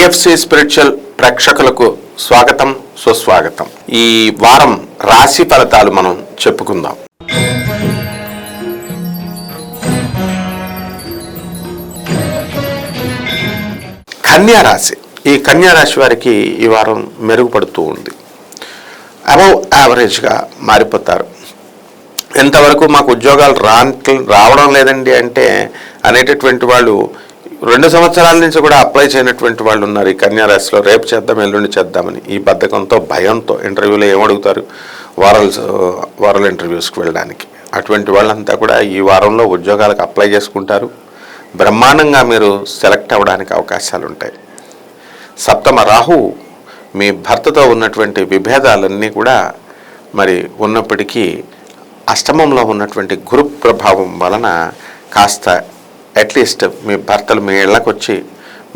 AFC spiritual ప్రేక్షకులకు స్వాగతం సుస్వాగతం. ఈ వారం రాశి ఫలితాలు మనం చెప్పుకుందాం. కన్యా రాశి. ఈ కన్యా రాశి వారికి ఈ వారం మెరుగుపడుతూ ఉంది. అబౌవ్ యావరేజ్గా మారిపోతారు. ఎంతవరకు మాకు ఉద్యోగాలు రా రావడం లేదండి అంటే అనేటటువంటి వాళ్ళు రెండు సంవత్సరాల నుంచి కూడా అప్లై చేయనటువంటి వాళ్ళు ఉన్నారు. ఈ కన్యారాశిలో రేపు చేద్దాం ఎల్లుండి చేద్దామని. ఈ బద్ధకంతో భయంతో ఇంటర్వ్యూలో ఏమడుగుతారు? వారల్ వారల్ ఇంటర్వ్యూస్కి వెళ్ళడానికి. అటువంటి వాళ్ళంతా కూడా ఈ వారంలో ఉద్యోగాలకు అప్లై చేసుకుంటారు. బ్రహ్మాండంగా మీరు సెలెక్ట్ అవ్వడానికి అవకాశాలు ఉంటాయి సప్తమ రాహు మీ భర్తతో ఉన్నటువంటి విభేదాలన్నీ కూడా మరి ఉన్నప్పటికీ అష్టమంలో ఉన్నటువంటి గురు ప్రభావం వలన కాస్త అట్లీస్ట్ మీ భర్తలు మీ ఇళ్ళకి వచ్చి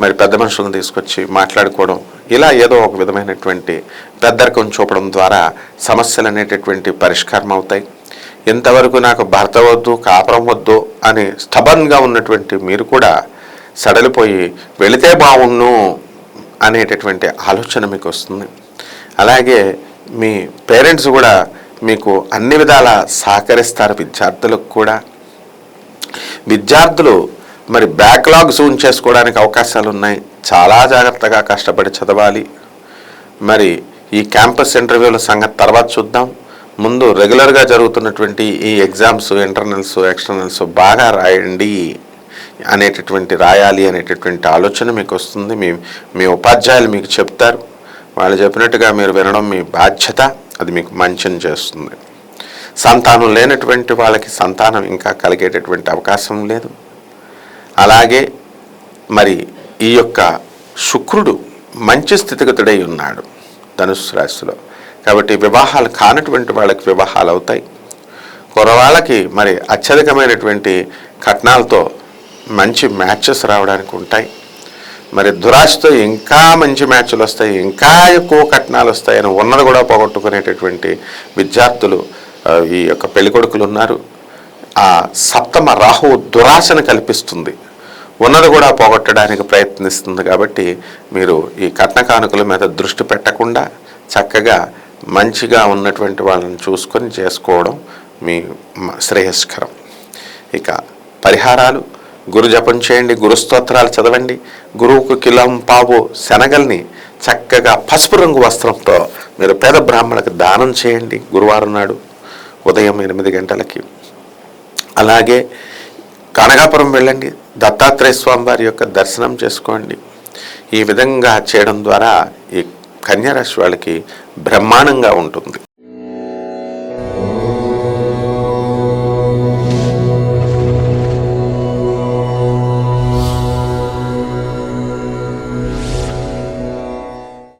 మరి పెద్ద మనుషులను తీసుకొచ్చి మాట్లాడుకోవడం ఇలా ఏదో ఒక విధమైనటువంటి పెద్దరికం చూపడం ద్వారా సమస్యలు అనేటటువంటి పరిష్కారం అవుతాయి. ఇంతవరకు నాకు భర్త వద్దు కాపురం వద్దు అని స్టబన్గా ఉన్నటువంటి మీరు కూడా సడలిపోయి వెళితే బాగుండు అనేటటువంటి ఆలోచన మీకు వస్తుంది. అలాగే మీ పేరెంట్స్ కూడా మీకు అన్ని విధాలా సహకరిస్తారు విద్యార్థులకు కూడా. విద్యార్థులు మరి బ్యాక్లాగ్ జూన్ చేసుకోవడానికి అవకాశాలు ఉన్నాయి చాలా జాగ్రత్తగా కష్టపడి చదవాలి. మరి ఈ క్యాంపస్ ఇంటర్వ్యూల సంగతి తర్వాత చూద్దాం. ముందు రెగ్యులర్గా జరుగుతున్నటువంటి ఈ ఎగ్జామ్స్ ఇంటర్నల్స్ ఎక్స్టర్నల్స్ బాగా రాయండి అనేటటువంటి రాయాలి అనేటటువంటి ఆలోచన మీకు వస్తుంది. మీ మీ ఉపాధ్యాయులు మీకు చెప్తారు. వాళ్ళు చెప్పినట్టుగా మీరు వినడం మీ బాధ్యత. అది మీకు మంచిని చేస్తుంది. సంతానం లేనటువంటి వాళ్ళకి సంతానం ఇంకా కలిగేటటువంటి అవకాశం లేదు. అలాగే మరి ఈ యొక్క శుక్రుడు మంచి స్థితిగతుడై ఉన్నాడు ధనుసు రాశిలో. కాబట్టి వివాహాలు కానటువంటి వాళ్ళకి వివాహాలు అవుతాయి. కురవాళ్ళకి మరి అత్యధికమైనటువంటి కట్నాలతో మంచి మ్యాచెస్ రావడానికి ఉంటాయి. మరి దురాశతో ఇంకా మంచి మ్యాచ్లు వస్తాయి ఇంకా ఎక్కువ కట్నాలు వస్తాయని ఉన్నది కూడా పోగొట్టుకునేటటువంటి విద్యార్థులు ఈ యొక్క పెళ్ళికొడుకులు ఉన్నారు. ఆ సప్తమ రాహు దురాశను కల్పిస్తుంది. ఉన్నది కూడా పోగొట్టడానికి ప్రయత్నిస్తుంది కాబట్టి మీరు ఈ కట్న కానుకల మీద దృష్టి పెట్టకుండా చక్కగా మంచిగా ఉన్నటువంటి వాళ్ళని చూసుకొని చేసుకోవడం మీ శ్రేయస్కరం. ఇక పరిహారాలు గురు జపం చేయండి గురు స్తోత్రాలు చదవండి గురువుకు కిలం పావు శనగల్ని చక్కగా పసుపు రంగు వస్త్రంతో మీరు పేద బ్రాహ్మణులకు దానం చేయండి. గురువారం నాడు ఉదయం ఎనిమిది గంటలకి. అలాగే కనకాపురం వెళ్ళండి. దత్తాత్రేయ స్వామి వారి యొక్క దర్శనం చేసుకోండి. ఈ విధంగా చేయడం ద్వారా ఈ కన్యారాశి వాళ్ళకి బ్రహ్మాండంగా ఉంటుంది.